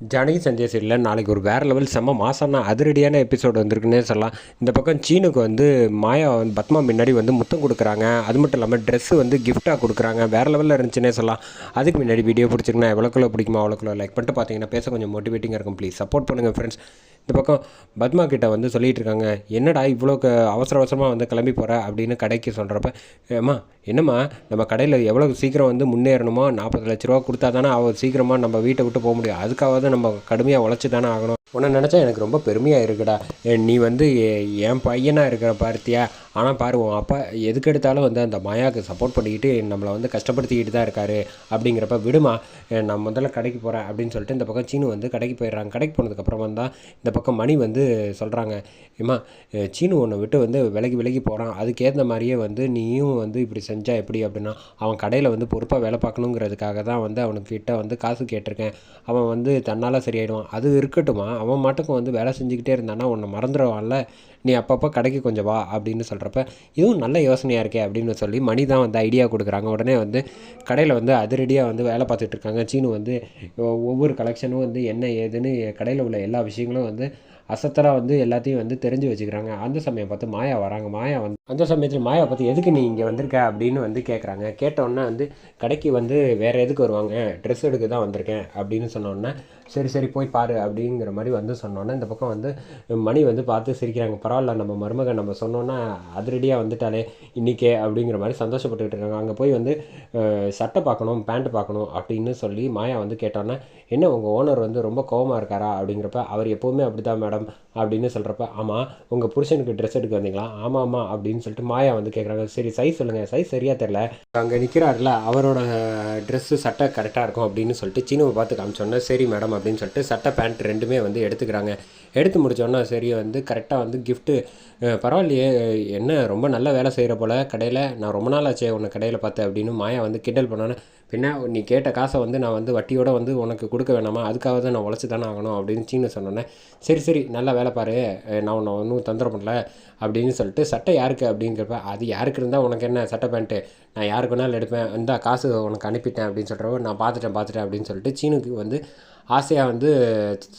ஜானகி சஞ்சய் சீரியலில் நாளைக்கு ஒரு வேறு லெவல் செம்ம மாசான அதிரடியான எபிசோடு வந்திருக்குன்னே சொல்லலாம். இந்த பக்கம் சீனுக்கு வந்து மாயா வந்து பத்மா முன்னாடி வந்து முத்தம் கொடுக்குறாங்க. அது மட்டும் இல்லாமல் ட்ரெஸ்ஸு வந்து கிஃப்ட்டாக கொடுக்குறாங்க. வேறு லெவலில் இருந்துச்சுன்னே சொல்லலாம். அதுக்கு முன்னாடி வீடியோ பிடிச்சிருக்குன்னா எவ்வளோக்குள்ள பிடிக்குமா அவ்வளோக்குள்ள லைக் பண்ணிட்டு பார்த்தீங்கன்னா பேச கொஞ்சம் மோட்டிவேட்டிங்காக இருக்கும். ப்ளீஸ் சப்போர்ட் பண்ணுங்கள் ஃப்ரெண்ட்ஸ் இந்த பக்கம் பத்மா கிட்ட வந்து சொல்லிகிட்டு இருக்காங்க. என்னடா இவ்வளோ அவசர அவசரமாக வந்து கிளம்பி போகிற அப்படின்னு கடைக்கு சொல்கிறப்ப ஏம்மா என்னம்மா? நம்ம கடையில் எவ்வளோ சீக்கிரம் வந்து முன்னேறணுமோ? நாற்பது லட்ச ரூபா கொடுத்தா தானே அவள் சீக்கிரமாக நம்ம வீட்டை விட்டு போக முடியும். அதுக்காக நம்ம கடுமையாக உழைச்சி தானே ஆகணும். உன்னை நினச்சா எனக்கு ரொம்ப பெருமையாக இருக்குடா. நீ வந்து என் பையனாக இருக்கிற பார்த்தியா? ஆனால் பாரு உன் அப்பா எதுக்கு எடுத்தாலும் வந்து அந்த மாயாவுக்கு சப்போர்ட் பண்ணிக்கிட்டு நம்மளை வந்து கஷ்டப்படுத்திக்கிட்டு தான் இருக்காரு அப்படிங்கிறப்ப விடுமா நான் முதல்ல கடைக்கு போகிறேன் அப்படின்னு சொல்லிட்டு இந்த பக்கம் சீனு வந்து கடைக்கு போயிடுறாங்க. கடைக்கு போனதுக்கப்புறமா தான் இந்த பக்கம் மணி வந்து சொல்கிறாங்க ஏம்மா சீனு ஒன்று விட்டு வந்து விலகி விலகி போகிறான் அதுக்கேற்ற மாதிரியே வந்து நீயும் வந்து இப்படி செஞ்சால் எப்படி? அப்படின்னா அவன் கடையில் வந்து பொறுப்பாக வேலை பார்க்கணுங்கிறதுக்காக தான் வந்து அவனுக்கு கிட்ட வந்து காசு கேட்டிருக்கேன். அவன் வந்து தன்னால் சரியாயிடுவான். அது இருக்கட்டுமா? அவன் மாட்டுக்கும் வந்து வேலை செஞ்சுக்கிட்டே இருந்தானா உன்னை மறந்துடுவான்ல. நீ அப்பப்போ கடைக்கு கொஞ்சம் வா அப்படின்னு சொல்கிறப்ப இதுவும் நல்ல யோசனையாக இருக்கே அப்படின்னு சொல்லி மணி தான் வந்து ஐடியா கொடுக்குறாங்க. உடனே வந்து கடையில் வந்து அதிரடியாக வந்து வேலை பார்த்துட்டு இருக்காங்க. சீனு வந்து ஒவ்வொரு கலெக்ஷனும் வந்து என்ன ஏதுன்னு கடையில் உள்ள எல்லா விஷயங்களும் வந்து அசத்தராக வந்து எல்லாத்தையும் வந்து தெரிஞ்சு வச்சுக்கிறாங்க. அந்த சமயம் பார்த்து மாயா வராங்க. மாயா வந்து அந்த சமயத்தில் மாயா பார்த்து எதுக்கு நீ இங்கே வந்திருக்க அப்படின்னு வந்து கேட்குறாங்க கேட்டோன்னே வந்து கடைக்கு வந்து வேறு எதுக்கு வருவாங்க? ட்ரெஸ் எடுக்க தான் வந்திருக்கேன் அப்படின்னு சொன்னோன்னே சரி சரி போய் பாரு அப்படிங்கிற மாதிரி வந்து சொன்னோன்னே இந்த பக்கம் வந்து மணி வந்து பார்த்து சிரிக்கிறாங்க. பரவாயில்ல நம்ம மருமகன் நம்ம சொன்னோன்னா அதிரடியாக வந்துட்டாலே இன்றைக்கே அப்படிங்கிற மாதிரி சந்தோஷப்பட்டுக்கிட்டு இருக்காங்க. அங்கே போய் வந்து சட்டை பார்க்கணும் பேண்ட் பார்க்கணும் அப்படின்னு சொல்லி மாயா வந்து கேட்டோன்னே என்ன உங்கள் ஓனர் வந்து ரொம்ப கோபமாக இருக்காரா அப்படிங்கிறப்ப அவர் எப்போவுமே அப்படி தான் மேடம் அப்படின்னு சொல்கிறப்ப ஆமாம் உங்கள் புருஷனுக்கு ட்ரெஸ் எடுக்க வந்தீங்களா? ஆமாம் ஆமாம் அப்படின்னு சொல்லிட்டு மாயா வந்து கேட்குறாங்க சரி சைஸ் சொல்லுங்கள் சைஸ் சரியாக தெரில அங்கே நிற்கிறாருல அவரோட ட்ரெஸ்ஸு சட்டை கரெக்டாக இருக்கும் அப்படின்னு சொல்லிட்டு சீனுவை பார்த்து காமிச்சோன்னே சரி மேடம் அப்படின்னு சொல்லிட்டு சட்டை பேண்ட் ரெண்டுமே வந்து எடுத்துக்கிறாங்க. எடுத்து முடிச்சோன்னா சரி வந்து கரெக்டாக வந்து கிஃப்ட்டு பரவாயில்லையே என்ன ரொம்ப நல்ல வேலை செய்கிற போல் கடையில் நான் ரொம்ப நாள் ஆச்சே உன்னை கடையில் பார்த்தேன் அப்படின்னு மாயா வந்து கிண்டல் பண்ணோன்னே பின்ன நீ கேட்ட காசை வந்து நான் வந்து வட்டியோடு வந்து உனக்கு கொடுக்க வேணாமா? அதுக்காக தான் நான் உழைச்சி தானே ஆகணும் அப்படின்னு சீனு சொன்னோன்னே சரி சரி நல்லா வேலை பாரு. நான் உன்னை ஒன்றும் தொந்தரவு பண்ணல. அப்படின்னு சொல்லிட்டு சட்டை யாருக்கு? அப்படிங்கிறப்ப அது யாருக்கு இருந்தால் உனக்கு என்ன சட்டை பேண்ட்டு? நான் யாருக்கு வேணாலும் எடுப்பேன். இந்தா காசு உனக்கு அனுப்பிட்டேன். அப்படின்னு சொல்கிறப்ப நான் பார்த்துட்டேன் பார்த்துட்டேன் அப்படின்னு சொல்லிட்டு சீனுக்கு வந்து ஆசையாக வந்து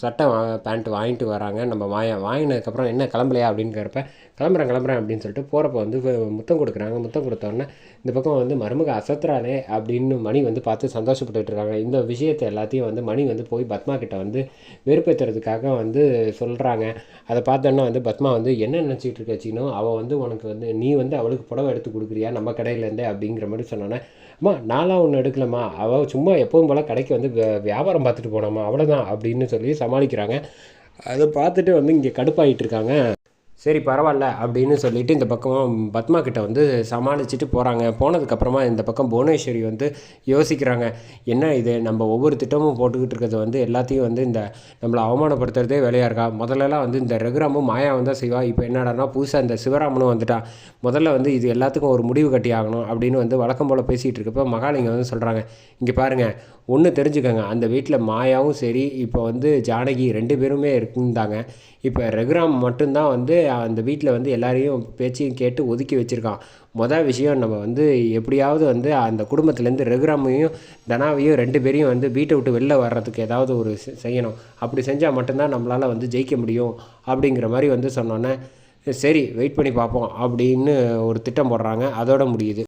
சட்டை பேண்ட்டு வாங்கிட்டு வராங்க. நம்ம வாங்க வாங்கினதுக்கப்புறம் என்ன கிளம்பலையா அப்படிங்கிறப்ப கிளம்புறேன் கிளம்புறேன் அப்படின்னு சொல்லிட்டு போகிறப்ப வந்து முத்தம் கொடுக்குறாங்க. முத்தம் கொடுத்தோன்னே இந்த பக்கம் வந்து மருமக அசத்துறாளே அப்படின்னு மணி வந்து பார்த்து சந்தோஷப்பட்டுட்டு இருக்காங்க. இந்த விஷயத்தை எல்லாத்தையும் வந்து மணி வந்து போய் பத்மா கிட்ட வந்து வெறுப்பேற்றுறதுக்காக வந்து சொல்கிறாங்க அதை பார்த்தோன்னா வந்து பத்மா வந்து என்ன நினச்சிக்கிட்டு இருக்க சீனோ? அவள் வந்து உனக்கு வந்து நீ வந்து அவளுக்கு புடவை எடுத்து கொடுக்குறியா? நம்ம கடையிலேருந்தே அப்படிங்கிற மாதிரி சொன்னோன்னே அம்மா நான்லாம் ஒன்று எடுக்கலம்மா. அவள் சும்மா எப்பவும் போல் கடைக்கு வந்து வியாபாரம் பார்த்துட்டு போனோம்மா. அவ்வளோதான் அப்படின்னு சொல்லி சமாளிக்கிறாங்க. அதை பார்த்துட்டு வந்து இங்கே கடுப்பாயிட்டு இருக்காங்க. சரி பரவாயில்ல அப்படின்னு சொல்லிட்டு இந்த பக்கம் பத்மா கிட்ட வந்து சமாளிச்சுட்டு போகிறாங்க போனதுக்கப்புறமா இந்த பக்கம் புவனேஸ்வரி வந்து யோசிக்கிறாங்க என்ன இது? நம்ம ஒவ்வொரு திட்டமும் போட்டுக்கிட்டு இருக்கிறது வந்து எல்லாத்தையும் வந்து இந்த நம்மளை அவமானப்படுத்துறதே வேலையாக இருக்கா? முதல்லலாம் வந்து இந்த ரகுராமும் மாயா வந்தால் செய்வா. இப்போ என்னடான்னா புதுசாக இந்த சிவராமனும் வந்துட்டான் முதல்ல வந்து இது எல்லாத்துக்கும் ஒரு முடிவு கட்டி ஆகணும் அப்படின்னு வந்து வழக்கம் போல் பேசிகிட்டு இருக்கப்போ மகாலிங்கம் வந்து சொல்கிறாங்க இங்கே பாருங்கள் ஒன்று தெரிஞ்சுக்கோங்க. அந்த வீட்டில் மாயாவும் சரி இப்போ வந்து ஜானகி ரெண்டு பேருமே இருந்தாங்க. இப்போ ரகுராம் மட்டும்தான் வந்து அந்த வீட்டில் வந்து எல்லாரையும் பேச்சையும் கேட்டு ஒதுக்கி வச்சுருக்கான். மொதல் விஷயம் நம்ம வந்து எப்படியாவது வந்து அந்த குடும்பத்துலேருந்து ரகுராமையும் தனாவையும் ரெண்டு பேரையும் வந்து வீட்டை விட்டு வெளில வர்றதுக்கு ஏதாவது ஒரு செய்யணும். அப்படி செஞ்சால் மட்டும்தான் நம்மளால் வந்து ஜெயிக்க முடியும் அப்படிங்கிற மாதிரி வந்து சொன்னோன்னே சரி வெயிட் பண்ணி பார்ப்போம் அப்படின்னு ஒரு திட்டம் போடுறாங்க. அதோட முடியுது.